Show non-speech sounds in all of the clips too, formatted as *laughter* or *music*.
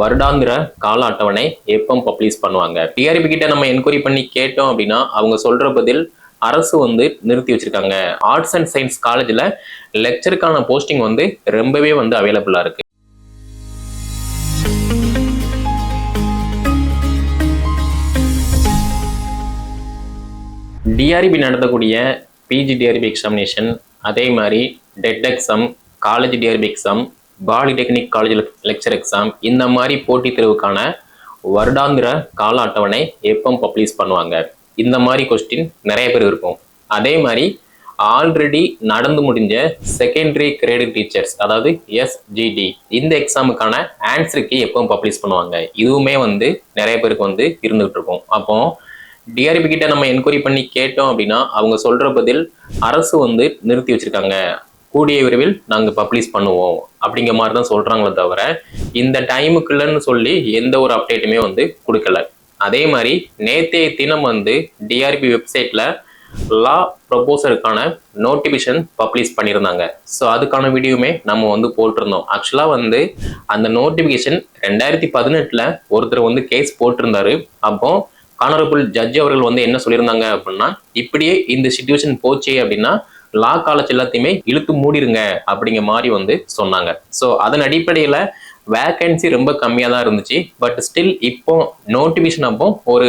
வருடாந்திர கால அட்டவணை எப்போ பப்ளிஷ் பண்ணுவாங்க. டிஆர்பி கிட்ட நம்ம என்கொயரி பண்ணி கேட்டோம் அப்படின்னா அவங்க சொல்ற பதில் அரசு வந்து நிறுத்தி வச்சிருக்காங்க. ஆர்ட்ஸ் அண்ட் சயின்ஸ் காலேஜில் லெக்சருக்கான போஸ்டிங் வந்து ரொம்பவே வந்து அவைலபிளாக இருக்கு. டிஆர்பி நடத்தக்கூடிய பிஜி டிஆர்பி எக்ஸாமினேஷன் அதே மாதிரி TET exam college TRB exam polytechnic college lecture exam இந்த மாதிரி போட்டித் தேர்வுக்கான வருடாந்திர கால அட்டவணை எப்போ பப்ளிஷ் பண்ணுவாங்க. இந்த மாதிரி கொஸ்டின் நிறைய பேர் இருக்கும் அதே மாதிரி ஆல்ரெடி நடந்து முடிஞ்ச செகண்டரி கிரேடு டீச்சர்ஸ் அதாவது எஸ்ஜிடி இந்த எக்ஸாமுக்கான ஆன்சருக்கு எப்போ பப்ளிஷ் பண்ணுவாங்க. இதுவுமே வந்து நிறைய பேருக்கு வந்து இருந்துகிட்டு இருக்கும். அப்போ டிஆர்பி கிட்ட நம்ம என்கொயரி பண்ணி கேட்டோம் அப்படின்னா அவங்க சொல்ற பதில் அரசு வந்து நிறுத்தி வச்சிருக்காங்க. கூடிய விரைவில் நாங்கள் பப்ளிஷ் பண்ணுவோம். அப்படிங்கிற மாதிரி தான் சொல்கிறாங்களே தவிர இந்த டைமுக்குள்ளன்னு சொல்லி எந்த ஒரு அப்டேட்டுமே வந்து கொடுக்கல. அதே மாதிரி நேத்தைய தினம் வந்து டிஆர்பி வெப்சைட்டில் லா ப்ரொபோசருக்கான நோட்டிஃபிகேஷன் பப்ளிஷ் பண்ணியிருந்தாங்க. ஸோ அதுக்கான வீடியோவுமே நம்ம வந்து போட்டிருந்தோம். ஆக்சுவலாக வந்து அந்த நோட்டிஃபிகேஷன் ரெண்டாயிரத்தி பதினெட்டில் ஒருத்தர் வந்து கேஸ் போட்டிருந்தாரு. அப்போ ஆனரபிள் ஜட்ஜ் அவர்கள் வந்து என்ன சொல்லியிருந்தாங்க அப்படின்னா இப்படியே இந்த சுச்சுவேஷன் போச்சு அப்படின்னா லா காலேஜ் எல்லாத்தையுமே இழுத்து மூடிருங்க அப்படிங்கிற மாதிரி வந்து சொன்னாங்க. ஸோ அதன் அடிப்படையில் வேகன்சி ரொம்ப கம்மியாக தான் இருந்துச்சு. பட் ஸ்டில் இப்போ நோட்டிஃபிகேஷன் அப்போ ஒரு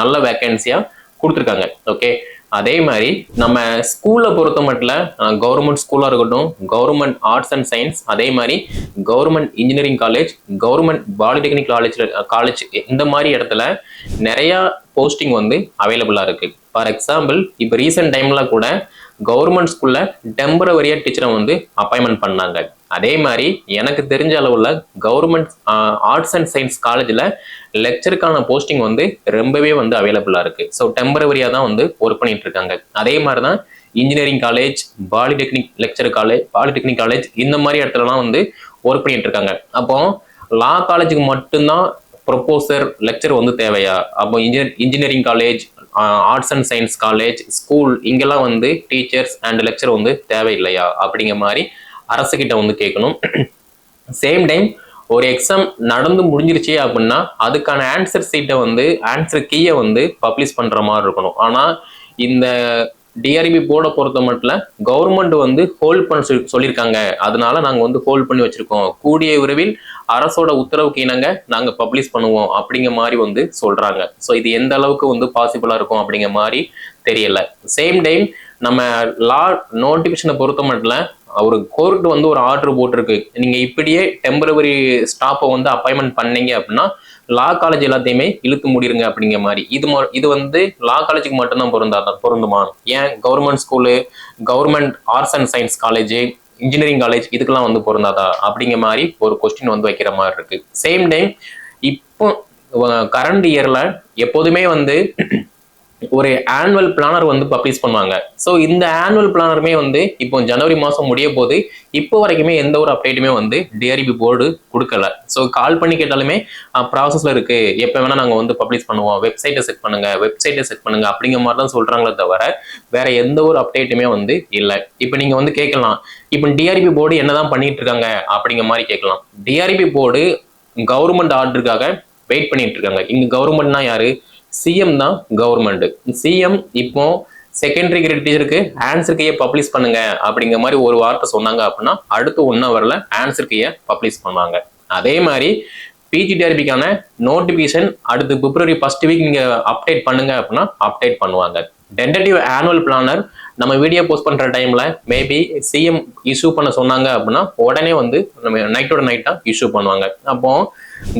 நல்ல வேகன்சியாக கொடுத்துருக்காங்க. ஓகே அதே மாதிரி நம்ம ஸ்கூலை பொறுத்த மட்டும் கவர்மெண்ட் ஸ்கூலாக இருக்கட்டும் கவர்மெண்ட் ஆர்ட்ஸ் அண்ட் சயின்ஸ் அதே மாதிரி government engineering college government polytechnic college college இந்த மாதிரி இடத்துல நிறையா போஸ்டிங் வந்து அவைலபிளாக இருக்குது ஃபார் எக்ஸாம்பிள் இப்போ ரீசெண்ட் டைம்ல கூட கவர்மெண்ட் ஸ்கூல்ல டெம்பரவரியா டீச்சரை வந்து அப்பாயின்மெண்ட் பண்ணாங்க. அதே மாதிரி எனக்கு தெரிஞ்ச அளவுல கவர்மெண்ட் ஆர்ட்ஸ் அண்ட் சயின்ஸ் காலேஜில் லெக்சருக்கான போஸ்டிங் வந்து ரொம்பவே வந்து அவைலபிளாக இருக்கு. ஸோ டெம்பரவரியாக தான் வந்து ஒர்க் பண்ணிட்டு இருக்காங்க. அதே மாதிரி தான் engineering college polytechnic lecture college polytechnic college இந்த மாதிரி இடத்துலலாம் வந்து ஒர்க் பண்ணிட்டு இருக்காங்க. அப்போ லா காலேஜுக்கு மட்டும்தான் ப்ரொப்போசர் லெக்சர் வந்து தேவையா? அப்போ engineer engineering college arts and science college school இங்கெல்லாம் வந்து டீச்சர்ஸ் அண்ட் லெக்சர் வந்து தேவையில்லையா? அப்படிங்கிற மாதிரி அரசுக்கிட்ட வந்து கேட்கணும். சேம் டைம் ஒரு எக்ஸாம் நடந்து முடிஞ்சிருச்சு அப்படின்னா அதுக்கான ஆன்சர் சீட்டை வந்து ஆன்சர் கீயை வந்து பப்ளிஷ் பண்ணுற மாதிரி இருக்கணும். ஆனால் இந்த டிஆர்பி போர்டை பொறுத்த மட்டும் கவர்மெண்ட் வந்து ஹோல்ட் பண்ண சொல்லி சொல்லியிருக்காங்க அதனால நாங்கள் வந்து ஹோல்ட் பண்ணி வச்சிருக்கோம். கூடிய விரைவில் அரசோட உத்தரவுக்கு இணங்க நாங்கள் பப்ளிஷ் பண்ணுவோம் அப்படிங்கிற மாதிரி வந்து சொல்றாங்க. ஸோ இது எந்த அளவுக்கு வந்து பாசிபிளா இருக்கும் அப்படிங்கிற மாதிரி தெரியல. சேம் டைம் நம்ம லா நோட்டிபிகேஷனை பொறுத்த மட்டும் ஒரு கோர்ட் வந்து ஒரு ஆர்டர் போட்டிருக்கு. நீங்க இப்படியே டெம்பரவரி ஸ்டாப்பை வந்து அப்பாயின்மெண்ட் பண்ணீங்க அப்படின்னா லா காலேஜ் எல்லாத்தையுமே இழுத்து முடிருங்க அப்படிங்கிற மாதிரி. இது இது வந்து லா காலேஜுக்கு மட்டும்தான் பொருந்தாதா பொருந்துமா? ஏன் government school government arts and science college engineering college இதுக்கெல்லாம் வந்து பொருந்தாதா? அப்படிங்கிற மாதிரி ஒரு கொஸ்டின் வந்து வைக்கிற மாதிரி இருக்கு. சேம் டைம் இப்போ கரண்ட் இயர்ல எப்போதுமே வந்து ஒரு ஆனுவல் பிளானர் வந்து பப்ளிஷ் பண்ணுவாங்க. ஸோ இந்த ஆனுவல் பிளானருமே வந்து இப்போ ஜனவரி மாதம் முடிய போது இப்போ வரைக்குமே எந்த ஒரு அப்டேட்டுமே வந்து டிஆர்பி போர்டு கொடுக்கல. ஸோ கால் பண்ணி கேட்டாலுமே ப்ராசஸில் இருக்கு. எப்போ வேணால் நாங்கள் வந்து பப்ளிஷ் பண்ணுவோம். வெப்சைட்டை செட் பண்ணுங்க வெப்சைட்டை செட் பண்ணுங்க அப்படிங்கிற மாதிரி தான் சொல்கிறாங்களே தவிர வேற எந்த ஒரு அப்டேட்டுமே வந்து இல்லை. இப்போ நீங்கள் வந்து கேட்கலாம். இப்போ டிஆர்பி போர்டு என்னதான் பண்ணிட்டு இருக்காங்க அப்படிங்கிற மாதிரி கேட்கலாம். டிஆர்பி போர்டு கவர்மெண்ட் ஆர்டருக்காக வெயிட் பண்ணிட்டு இருக்காங்க. இங்கே கவர்மெண்ட்னா யாரு? சிஎம் தான் கவர்மெண்ட் சிஎம் இப்போ செகண்டரி கிரேட் டீச்சருக்கு ஆன்சர் கையை பப்ளிஷ் பண்ணுங்க அப்படிங்கிற மாதிரி ஒரு வார்த்தை சொன்னாங்க அப்படின்னா அடுத்து ஒன் ஹவர்ல ஆன்சர் கையை பப்ளிஷ் பண்ணுவாங்க. அதே மாதிரி பிஜிடிஆர்பிக்கான நோட்டிபிகேஷன் அடுத்து பிப்ரவரி ஃபர்ஸ்ட் வீக் நீங்க அப்டேட் பண்ணுங்க அப்படின்னா அப்டேட் பண்ணுவாங்க. டென்டேட்டிவ் ஆனுவல் பிளானர் நம்ம வீடியோ போஸ்ட் பண்ற டைம்ல மேபி சிஎம் இஷ்யூ பண்ண சொன்னாங்க அப்படின்னா உடனே வந்து நம்ம நைட்டோட நைட்டா இஷ்யூ பண்ணுவாங்க. அப்போ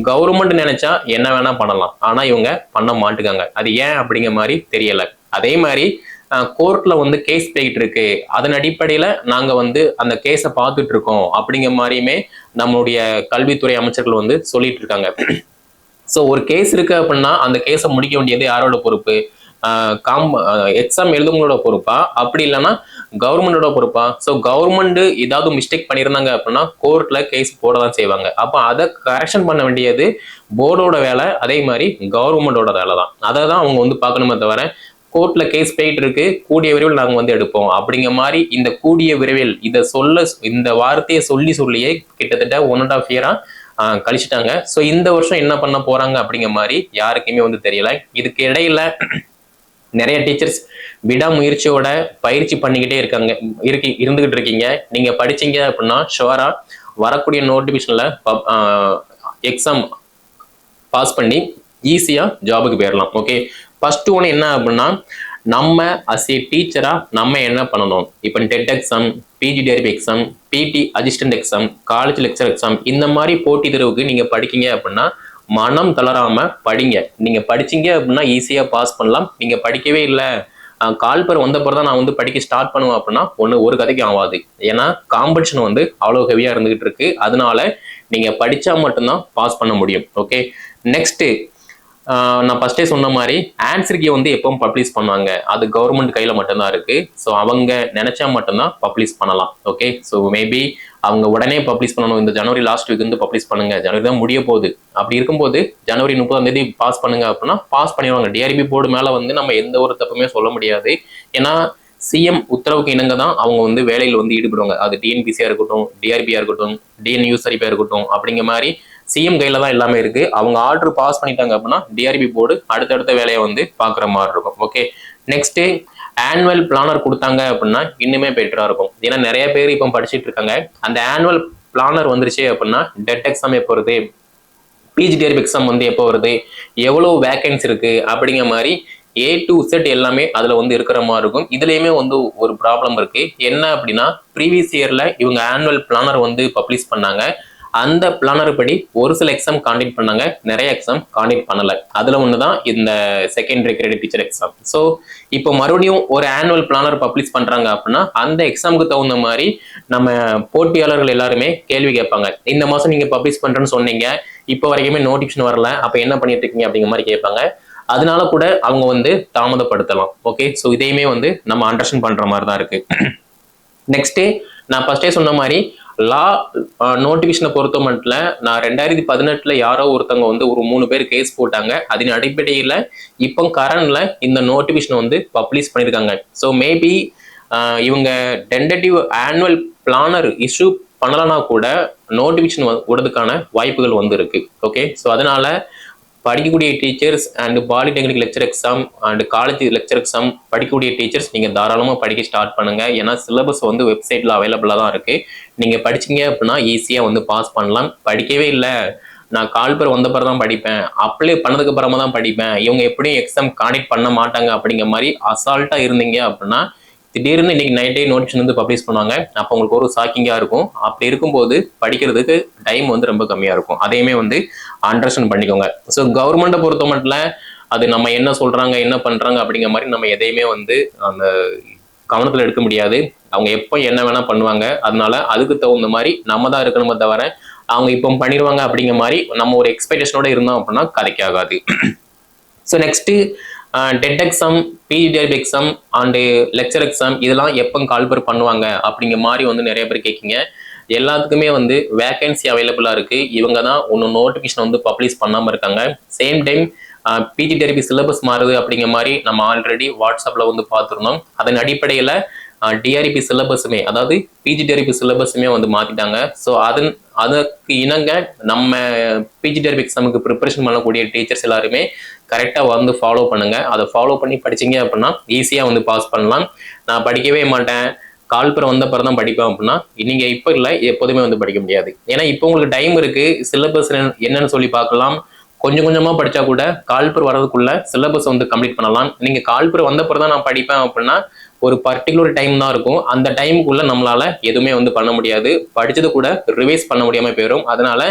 கவர்மெண்ட் நினைச்சா என்ன வேணா பண்ணலாம். ஆனா இவங்க பண்ண மாட்டுக்காங்க. அது ஏன் அப்படிங்கிற மாதிரி தெரியல. அதே மாதிரி கோர்ட்ல வந்து கேஸ் போயிட்டு இருக்கு. அதன் அடிப்படையில நாங்க வந்து அந்த கேஸை பார்த்துட்டு இருக்கோம் அப்படிங்கிற மாதிரியுமே நம்மளுடைய கல்வித்துறை அமைச்சர்கள் வந்து சொல்லிட்டு இருக்காங்க. ஸோ ஒரு கேஸ் இருக்கு அப்படின்னா அந்த கேஸை முடிக்க வேண்டியது யாரோட பொறுப்பு? காம் எக்ஸாம் எழுதுங்களோட பொறுப்பா? அப்படி இல்லைன்னா கவர்மெண்டோட பொறுப்பா? ஸோ கவர்மெண்ட் ஏதாவது மிஸ்டேக் பண்ணியிருந்தாங்க அப்படின்னா கோர்ட்ல கேஸ் போட தான் செய்வாங்க. அப்போ அதை கரெக்ஷன் பண்ண வேண்டியது போர்டோட வேலை அதே மாதிரி கவர்மெண்டோட வேலை தான் அதை தான் அவங்க வந்து பார்க்கணுமே தவிர கோர்ட்ல கேஸ் போயிட்டு இருக்கு கூடிய விரைவில் நாங்கள் வந்து எடுப்போம். அப்படிங்கிற மாதிரி இந்த கூடிய விரைவில் இதை சொல்ல இந்த வார்த்தையை சொல்லி சொல்லியே கிட்டத்தட்ட ஒன் அண்ட் ஆஃப் இயரா கழிச்சிட்டாங்க. ஸோ இந்த வருஷம் என்ன பண்ண போறாங்க அப்படிங்கிற மாதிரி யாருக்குமே வந்து தெரியல. இதுக்கு இடையில நிறைய டீச்சர்ஸ் விடாமுயற்சியோட பயிற்சி பண்ணிக்கிட்டே இருக்காங்க. இருக்கு இருந்துகிட்டு இருக்கீங்க. நீங்க படிச்சீங்க அப்படின்னா ஷுவரா வரக்கூடிய நோட்டிபிகேஷன்ல எக்ஸாம் பாஸ் பண்ணி ஈஸியாக ஜாபுக்கு போயிடலாம் ஓகே ஃபர்ஸ்ட் ஒன்று என்ன அப்படின்னா நம்ம அஸ் ஏ டீச்சராக நம்ம என்ன பண்ணணும்? இப்போ TET exam PGTRB exam BT assistant exam college lecture exam இந்த மாதிரி போட்டி தேர்வுக்கு நீங்கள் படிக்கீங்க அப்படின்னா மனம் தளராமல் படிங்க. நீங்கள் படிச்சீங்க அப்படின்னா ஈஸியாக பாஸ் பண்ணலாம். நீங்கள் படிக்கவே இல்லை. கால்பர் வந்த பிறகு தான் நான் வந்து படிக்க ஸ்டார்ட் பண்ணுவேன் அப்படின்னா ஒன்று ஒரு கதைக்கு ஆகாது ஏன்னா காம்படிஷன் வந்து அவ்வளோ ஹெவியாக இருந்துகிட்டு இருக்கு. அதனால நீங்கள் படித்தா மட்டும்தான் பாஸ் பண்ண முடியும். ஓகே நெக்ஸ்ட்டு நான் ஃபஸ்ட்டே சொன்ன மாதிரி ஆன்சர் கீ வந்து எப்பவும் பப்ளிஷ் பண்ணுவாங்க. அது கவர்மெண்ட் கையில் மட்டும்தான் இருக்கு. ஸோ அவங்க நினைச்சா மட்டும்தான் பப்ளிஷ் பண்ணலாம். ஓகே ஸோ மேபி அவங்க உடனே பப்ளிஷ் பண்ணணும். இந்த ஜனவரி லாஸ்ட் வீக் வந்து பப்ளிஷ் பண்ணுங்க. ஜனவரி தான் முடிய போகுது. அப்படி இருக்கும்போது ஜனவரி முப்பதாம் தேதி பாஸ் பண்ணுங்க அப்படின்னா பாஸ் பண்ணிடுவாங்க. டிஆர்பி போர்டு மேலே வந்து நம்ம எந்த ஒரு தப்புமே சொல்ல முடியாது. ஏன்னா சிஎம் உத்தரவுக்கு இணங்க தான் அவங்க வந்து வேலையில் வந்து ஈடுபடுவாங்க. அது டிஎன்பிசியாக இருக்கட்டும் டிஆர்பியாக இருக்கட்டும் டிஎன்யூசரிப்பா இருக்கட்டும் அப்படிங்கிற மாதிரி சிஎம் கையில தான் எல்லாமே இருக்கு. அவங்க ஆர்டர் பாஸ் பண்ணிட்டாங்க அப்படின்னா டிஆர்பி போர்டு அடுத்தடுத்த வேலையை வந்து பாக்குற மாதிரி இருக்கும். ஓகே நெக்ஸ்ட் ஆனுவல் பிளானர் கொடுத்தாங்க அப்படின்னா இன்னுமே பெட்டரா இருக்கும். ஏன்னா நிறைய பேர் இப்போ படிச்சுட்டு இருக்காங்க. அந்த ஆனுவல் பிளானர் வந்துருச்சு அப்படின்னா டெட் எக்ஸாம் எப்போ வருது? பிஜிடிஆர்பி எக்ஸாம் வந்து எப்போ வருது? எவ்வளோ வேக்கன்ஸ் இருக்கு? அப்படிங்கிற மாதிரி ஏ டு செட் எல்லாமே அதில் வந்து இருக்கிற மாதிரி இருக்கும். இதுலேயுமே வந்து ஒரு ப்ராப்ளம் இருக்கு. என்ன அப்படின்னா ப்ரீவியஸ் இயரில் இவங்க ஆனுவல் பிளானர் வந்து பப்ளிஷ் பண்ணாங்க. அந்த பிளானர் படி ஒரு சில எக்ஸாம் காண்டக்ட் பண்ணாங்க. நிறைய எக்ஸாம் காண்டக்ட் பண்ணல. அதுல ஒண்ணுதான் இந்த secondary credit teacher exam so இப்போ மறுபடியும் ஒரு ஆனுவல் பிளானர் பப்ளிஷ் பண்றாங்க அப்படின்னா அந்த எக்ஸாமுக்கு தகுந்த மாதிரி நம்ம போட்டியாளர்கள் எல்லாருமே கேள்வி கேட்பாங்க. இந்த மாசம் நீங்க பப்ளிஷ் பண்றேன்னு சொன்னீங்க. இப்போ வரைக்குமே நோட்டிஃபிகேஷன் வரல. அப்ப என்ன பண்ணிட்டு இருக்கீங்க அப்படிங்கிற மாதிரி கேட்பாங்க. அதனால கூட அவங்க வந்து தாமதப்படுத்தலாம். ஓகே ஸோ இதையுமே வந்து நம்ம அண்டர்ஸ்டாண்ட் பண்ற மாதிரி தான் இருக்கு. நெக்ஸ்ட் நான் ஃபர்ஸ்டே சொன்ன மாதிரி லா நோட்டிஃபிகேஷனை பொறுத்த மட்டும் நான் ரெண்டாயிரத்தி பதினெட்டுல யாரோ ஒருத்தவங்க வந்து ஒரு மூணு பேர் கேஸ் போட்டாங்க. அதன் அடிப்படையில் இப்போ கரண்ட்ல இந்த நோட்டிஃபிகேஷன் வந்து பப்ளிஷ் பண்ணியிருக்காங்க ஸோ மேபி இவங்க டென்டேட்டிவ் ஆனுவல் பிளானர் இஷ்யூ பண்ணலன்னா கூட நோட்டிஃபிகேஷன் விடுறதுக்கான வாய்ப்புகள் வந்து இருக்கு ஓகே ஸோ அதனால படிக்கக்கூடிய teachers and polytechnic lecture exam and college lecture exam படிக்கக்கூடிய டீச்சர்ஸ் நீங்கள் தாராளமாக படிக்க ஸ்டார்ட் பண்ணுங்க. ஏன்னா சிலபஸ் வந்து வெப்சைட்டில் அவைலபிளாக தான் இருக்கு. நீங்கள் படிச்சீங்க அப்படின்னா ஈஸியாக வந்து பாஸ் பண்ணலாம். படிக்கவே இல்லை. நான் கால்பர் வந்த பிறகு தான் படிப்பேன். அப்ளை பண்ணதுக்கு அப்புறமா தான் படிப்பேன். இவங்க எப்படியும் எக்ஸாம் காண்டக்ட் பண்ண மாட்டாங்க அப்படிங்கிற மாதிரி அசால்ட்டாக இருந்தீங்க அப்படின்னா திடீர்னு இன்னைக்கு நைட்டே நோட்டிஃபிகேஷன் வந்து பப்ளிஷ் பண்ணுவாங்க. அப்போ உங்களுக்கு ஒரு ஷாக்கிங்காக இருக்கும். அப்படி இருக்கும்போது படிக்கிறதுக்கு டைம் வந்து ரொம்ப கம்மியாக இருக்கும். அதையுமே வந்து அண்டர்ஸ்டாண்ட் பண்ணிக்கோங்க. ஸோ கவர்மெண்ட்டை பொறுத்த மட்டும் அது நம்ம என்ன சொல்றாங்க என்ன பண்றாங்க அப்படிங்கிற மாதிரி நம்ம எதையுமே வந்து அந்த கவனத்தில் எடுக்க முடியாது. அவங்க எப்போ என்ன வேணா பண்ணுவாங்க. அதனால அதுக்கு தகுந்த மாதிரி நம்ம தான் இருக்கணுமே தவிர அவங்க இப்போ பண்ணிடுவாங்க அப்படிங்கிற மாதிரி நம்ம ஒரு எக்ஸ்பெக்டேஷனோட இருந்தோம் அப்படின்னா கதைக்காகாது so next TET exam PGTRB exam and lecture exam இதெல்லாம் எப்போ கால்பர் பண்ணுவாங்க அப்படிங்கிற மாதிரி வந்து நிறைய பேர் கேட்குங்க. எல்லாத்துக்குமே வந்து வேகன்சி அவைலபிளாக இருக்குது இவங்க தான் ஒன்று நோட்டிஃபிகேஷன் வந்து பப்ளிஷ் பண்ணாமல் இருக்காங்க. சேம் டைம் பிஜிடிஆர்பி சிலபஸ் மாறுது அப்படிங்கிற மாதிரி நம்ம ஆல்ரெடி வாட்ஸ்அப்பில் வந்து பார்த்துருந்தோம். அதன் அடிப்படையில் டிஆர்பி சிலபஸுமே அதாவது பிஜிடிஆர்பி சிலபஸுமே வந்து மாற்றிட்டாங்க ஸோ அதன் அதற்கு இணங்க நம்ம பிஜிடிஆர்பி எக்ஸாமுக்கு ப்ரிப்பரேஷன் பண்ணக்கூடிய டீச்சர்ஸ் எல்லாருமே கரெக்டாக வந்து ஃபாலோ பண்ணுங்க. அதை ஃபாலோ பண்ணி படிச்சீங்க அப்படின்னா ஈஸியாக வந்து பாஸ் பண்ணலாம். நான் படிக்கவே மாட்டேன். கால்புரம் வந்த பிறகு தான் படிப்பேன் அப்படின்னா நீங்கள் இப்போ இல்லை எப்போதுமே வந்து படிக்க முடியாது. ஏன்னா இப்போ உங்களுக்கு டைம் இருக்குது சிலபஸ் என்னன்னு சொல்லி பார்க்கலாம். கொஞ்சம் கொஞ்சமாக படித்தா கூட கால்புர் வர்றதுக்குள்ள சிலபஸ் வந்து கம்ப்ளீட் பண்ணலாம். நீங்கள் கால்புர் வந்த பிறகு தான் நான் படிப்பேன் அப்படின்னா ஒரு பர்டிகுலர் டைம் தான் இருக்கும். அந்த டைமுக்குள்ள நம்மளால எதுவுமே வந்து பண்ண முடியாது. படிச்சது கூட ரிவைஸ் பண்ண முடியாம போயிடும் அதனால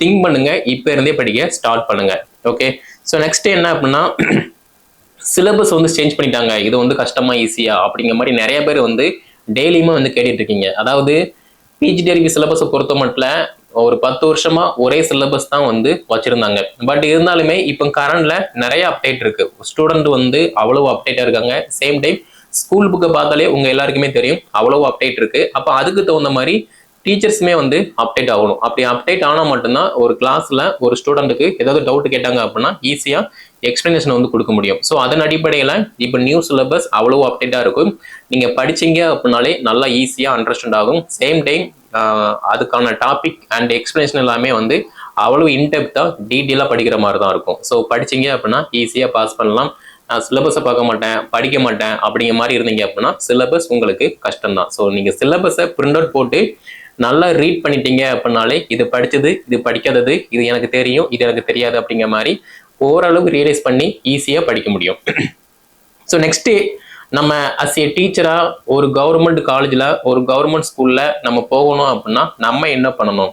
திங்க் பண்ணுங்க. இப்ப இருந்தே படிக்க ஸ்டார்ட் பண்ணுங்க. ஓகே ஸோ நெக்ஸ்ட் என்ன அப்படின்னா *clears throat* சிலபஸ் வந்து சேஞ்ச் பண்ணிட்டாங்க. இது வந்து கஷ்டமா ஈஸியா அப்படிங்கிற மாதிரி நிறைய பேர் வந்து டெய்லியுமே வந்து கேட்டுட்டு இருக்கீங்க. அதாவது பிஜிடிஆர்பி சிலபஸை பொறுத்த மட்டும் ஒரு பத்து வருஷமா ஒரே சிலபஸ் தான் வந்து வச்சிருந்தாங்க. பட் இருந்தாலுமே இப்போ கரண்ட்ல நிறைய அப்டேட் இருக்கு. ஸ்டூடெண்ட் வந்து அவ்வளவு அப்டேட்டா இருக்காங்க. சேம் டைம் ஸ்கூல் புக்கை பார்த்தாலே உங்க எல்லாருக்குமே தெரியும். அவ்வளவு அப்டேட் இருக்கு. அப்போ அதுக்கு தகுந்த மாதிரி டீச்சர்ஸுமே வந்து அப்டேட் ஆகணும். அப்படி அப்டேட் ஆனால் மட்டும்தான் ஒரு கிளாஸில் ஒரு ஸ்டூடெண்ட்டுக்கு ஏதாவது டவுட் கேட்டாங்க அப்படின்னா ஈஸியாக எக்ஸ்பிளனேஷன் வந்து கொடுக்க முடியும். ஸோ அதன் அடிப்படையில் இப்போ நியூ சிலபஸ் அவ்வளோ அப்டேட்டாக இருக்கும். நீங்கள் படிச்சீங்க அப்படின்னாலே நல்லா ஈஸியாக அண்டர்ஸ்டாண்ட் ஆகும். சேம் டைம் அதுக்கான டாபிக் அண்ட் எக்ஸ்பிளனேஷன் எல்லாமே வந்து அவ்வளோ இன்டெப்த்தாக டீட்டெயிலாக படிக்கிற மாதிரி தான் இருக்கும். ஸோ படிச்சீங்க அப்படின்னா ஈஸியாக பாஸ் பண்ணலாம். நான் சிலபஸை பார்க்க மாட்டேன் படிக்க மாட்டேன் அப்படிங்கிற மாதிரி இருந்தீங்க அப்படின்னா சிலபஸ் உங்களுக்கு கஷ்டம்தான். ஸோ நீங்கள் சிலபஸை பிரிண்ட் அவுட் போட்டு நல்லா ரீட் பண்ணிட்டீங்க அப்படின்னாலே இது படித்தது இது படிக்காதது இது எனக்கு தெரியும் இது எனக்கு தெரியாது அப்படிங்கிற மாதிரி ஓரளவுக்கு ரியலைஸ் பண்ணி ஈஸியாக படிக்க முடியும். ஸோ நெக்ஸ்ட்டு நம்ம அஸ் ஏ டீச்சராக ஒரு கவர்மெண்ட் காலேஜில் ஒரு கவர்மெண்ட் ஸ்கூலில் நம்ம போகணும் அப்படின்னா நம்ம என்ன பண்ணணும்?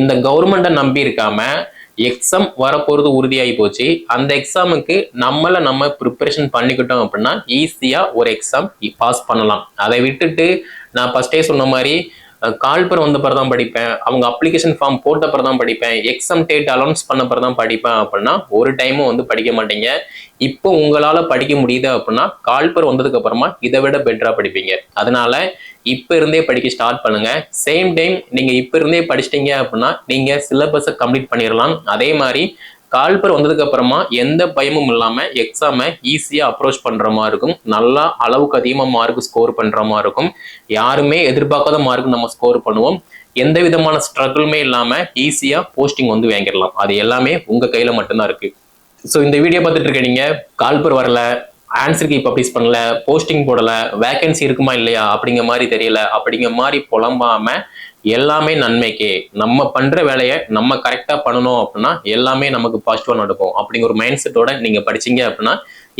இந்த கவர்மெண்ட்டை நம்பி இருக்காமல் எக்ஸாம் வரப்போகிறது உறுதியாகி போச்சு. அந்த எக்ஸாமுக்கு நம்மளை நம்ம ப்ரிப்பரேஷன் பண்ணிக்கிட்டோம் அப்படின்னா ஈஸியாக ஒரு எக்ஸாம் பாஸ் பண்ணலாம். அதை விட்டுட்டு நான் ஃபஸ்ட்டே சொன்ன மாதிரி கால்பர் வந்த பிறகு தான் படிப்பேன். அவங்க அப்ளிகேஷன் ஃபார்ம் போட்ட பிறகு தான் படிப்பேன். எக்ஸாம் டேட் அலௌன்ஸ் பண்ண பிறகு தான் படிப்பேன் அப்படின்னா ஒரு டைமும் வந்து படிக்க மாட்டீங்க. இப்போ உங்களால படிக்க முடியுது அப்படின்னா கால்பர் வந்ததுக்கு அப்புறமா இதை விட பெட்டரா படிப்பீங்க. அதனால இப்ப இருந்தே படிக்க ஸ்டார்ட் பண்ணுங்க. சேம் டைம் நீங்க இப்ப இருந்தே படிச்சிட்டீங்க அப்படின்னா நீங்க சிலபஸை கம்ப்ளீட் பண்ணிடலாம் அதே மாதிரி கால்பர் வந்ததுக்கு அப்புறமா எந்த பயமும் இல்லாம எக்ஸாமை ஈஸியா அப்ரோச் பண்ற மாதிரி இருக்கும். நல்லா அளவுக்கு அதிகமா மார்க் ஸ்கோர் பண்ற மாதிரி இருக்கும். யாருமே எதிர்பார்க்காத மார்க் நம்ம ஸ்கோர் பண்ணுவோம். எந்த விதமான ஸ்ட்ரகிளுமே இல்லாம ஈஸியா போஸ்டிங் வந்து வாங்கிடலாம். அது எல்லாமே உங்க கையில மட்டும்தான் இருக்கு. ஸோ இந்த வீடியோ பார்த்துட்டு இருக்க நீங்க கால்பர் வரல. ஆன்சர் கீ பப்ளிஷ் பண்ணல. போஸ்டிங் போடல. வேகன்சி இருக்குமா இல்லையா? அப்படிங்கிற மாதிரி தெரியல. அப்படிங்கிற மாதிரி புலம்பாம எல்லாமே நன்மைக்கே. நம்ம பண்ற வேலையை நம்ம கரெக்டா பண்ணணும் அப்படின்னா எல்லாமே நமக்கு பாசிட்டிவா நடக்கும். அப்படிங்கிற ஒரு மைண்ட் செட்டோட நீங்க படிச்சீங்க அப்படின்னா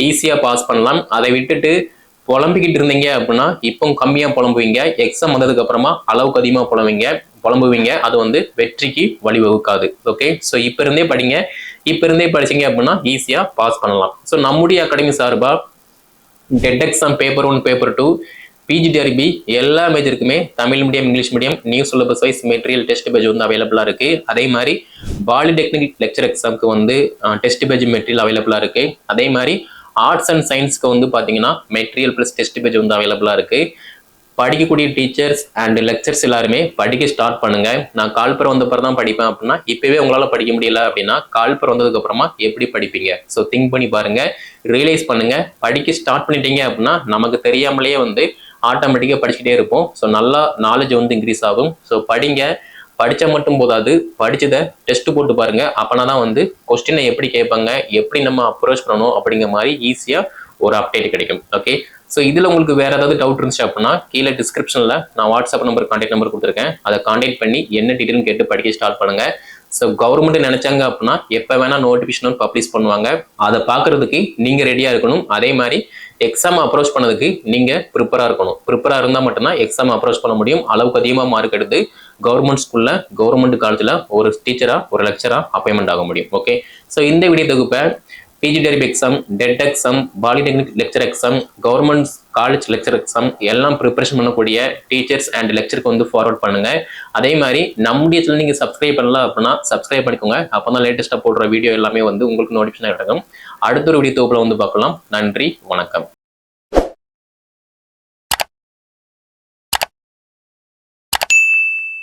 ஈஸியா பாஸ் பண்ணலாம். அதை விட்டுட்டு புலம்பிக்கிட்டு இருந்தீங்க அப்படின்னா இப்போ கம்மியா புலம்புவீங்க. எக்ஸாம் வந்ததுக்கு அப்புறமா அளவுக்கு அதிகமா புலம்புவீங்க. புலம்புவீங்க. அது வந்து வெற்றிக்கு வழிவகுக்காது. ஓகே ஸோ இப்போ இருந்தே படிங்க. இப்போ இருந்தே படிச்சீங்க அப்படின்னா ஈஸியா பாஸ் பண்ணலாம். ஸோ நம்முடைய அகாடமி சார்பா TET exam paper one paper two PGTRB எல்லா மேஜருக்குமே Tamil medium English medium new syllabus wise material test page வந்து அவைலபிளாக இருக்கு. அதே மாதிரி பாலிடெக்னிக் லெக்சர் எக்ஸாமுக்கு வந்து டெஸ்ட் பேஜ் மெட்டீரியல் அவைலபிளாக இருக்கு. அதே மாதிரி ஆர்ட்ஸ் அண்ட் சயின்ஸ்க்கு வந்து பார்த்தீங்கன்னா மெட்டீரியல் ப்ளஸ் டெஸ்ட் பேஜ் வந்து அவைலபிளாக இருக்கு. படிக்கக்கூடிய டீச்சர்ஸ் அண்ட் லெக்சர்ஸ் எல்லாருமே படிக்க ஸ்டார்ட் பண்ணுங்க. நான் கால்பர் வந்தப்பறம் தான் படிப்பேன் அப்படின்னா இப்பவே உங்களால படிக்க முடியல அப்படின்னா கால்பர் வந்ததுக்கு அப்புறமா எப்படி படிப்பீங்க? ஸோ திங்க் பண்ணி பாருங்க ரியலைஸ் பண்ணுங்க. படிக்க ஸ்டார்ட் பண்ணிட்டீங்க அப்படின்னா நமக்கு தெரியாமலேயே வந்து ஆட்டோமேட்டிக்காக படிச்சுட்டே இருப்போம். ஸோ நல்லா நாலேஜ் வந்து இன்க்ரீஸ் ஆகும். ஸோ படிங்க. படித்தா மட்டும் போதாது. படித்ததை டெஸ்ட் போட்டு பாருங்க. அப்போனா தான் வந்து கொஸ்டினை எப்படி கேட்பாங்க? எப்படி நம்ம அப்ரோச் பண்ணணும்? அப்படிங்கிற மாதிரி ஈஸியாக ஒரு அப்டேட் கிடைக்கும். ஓகே ஸோ இதில் உங்களுக்கு வேறு ஏதாவது டவுட் இருந்துச்சு அப்படின்னா கீழே டிஸ்கிரிப்ஷனில் நான் வாட்ஸ்அப் நம்பர் காண்டாக்ட் நம்பர் கொடுத்துருக்கேன். அதை காண்டாக்ட் பண்ணி என்ன டீட்டெயில்னு கேட்டு படிக்க ஸ்டார்ட் பண்ணுங்கள் ஸோ கவர்மெண்ட் நினைச்சாங்க அப்படின்னா எப்போ வேணால் நோட்டிஃபிகேஷன் பப்ளிஷ் பண்ணுவாங்க. அதை பார்க்கறதுக்கு நீங்கள் ரெடியாக இருக்கணும். அதே மாதிரி எக்ஸாம் அப்ரோச் பண்ணதுக்கு நீங்கள் ப்ரிப்பராக இருக்கணும். ப்ரிப்பராக இருந்தால் மட்டும்தான் எக்ஸாம் அப்ரோச் பண்ண முடியும். அளவுக்கு அதிகமாக மார்க் எடுத்து கவர்மெண்ட் ஸ்கூலில் கவர்மெண்ட் காலேஜில் ஒரு டீச்சராக ஒரு லெக்சராக அப்பாயின்மெண்ட் ஆக முடியும். ஓகே ஸோ இந்த வீடியோ தொகுப்பை PG TRB exam TET exam polytechnic lecture exam government college lecture exam எல்லாம் ப்ரிப்பரேஷன் பண்ணக்கூடிய டீச்சர்ஸ் அண்ட் லெக்சருக்கு வந்து ஃபார்வர்ட் பண்ணுங்க. அதே மாதிரி நம்முடைய சேனல் நீங்கள் சப்ஸ்கிரைப் பண்ணல அப்படின்னா சப்ஸ்கிரைப் பண்ணிக்கோங்க. அப்போ தான் லேட்டஸ்ட்டாக போடுற வீடியோ எல்லாமே வந்து உங்களுக்கு நோட்டிஃபிகேஷன் கிடைக்கும். அடுத்த ஒரு வீடியோ தொகுப்பில் வந்து பார்க்கலாம். நன்றி வணக்கம்.